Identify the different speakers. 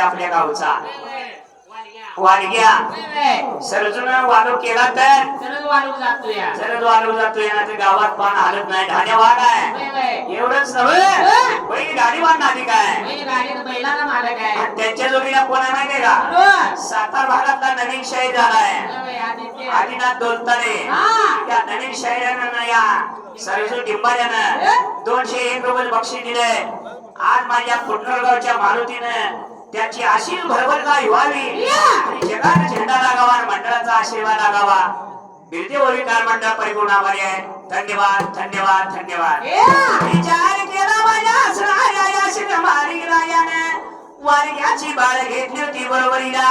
Speaker 1: आपल्या गावचा. वाडग्या सरजून वालू केला तर?
Speaker 2: जातो या
Speaker 1: सरज वालू जातो येणार गावात पान हालत नाही. आहे एवढंच नव्हे. पहिली गाडी बांधणार काय?
Speaker 2: बैल गाडीत बैलाचा मालक आहे.
Speaker 1: आणि त्यांच्या जोडीला कोण आहे माहितीये का?
Speaker 2: बरोबर.
Speaker 1: सातारा भागातला नवीन शाहीर झालाय.
Speaker 2: होय, आदित्य.
Speaker 1: आदिनाथ दोलताने. त्या नवीन शाहिरानं ना या सरजू डिंबाऱ्यानं दोनशे एक रुपये बक्षीस दिले आज माझ्या पुटणगावच्या मारुतीनं त्याची अशीच भरभर काय व्हावी. आणि जगात झेंडा लागावा मंडळाचा आशीर्वाद लागावा. ओरिकार मंडळ परिपूर्ण आभारी आहे. धन्यवाद धन्यवाद धन्यवाद. वारग्याची बाळ घेतली होती बरोबरीला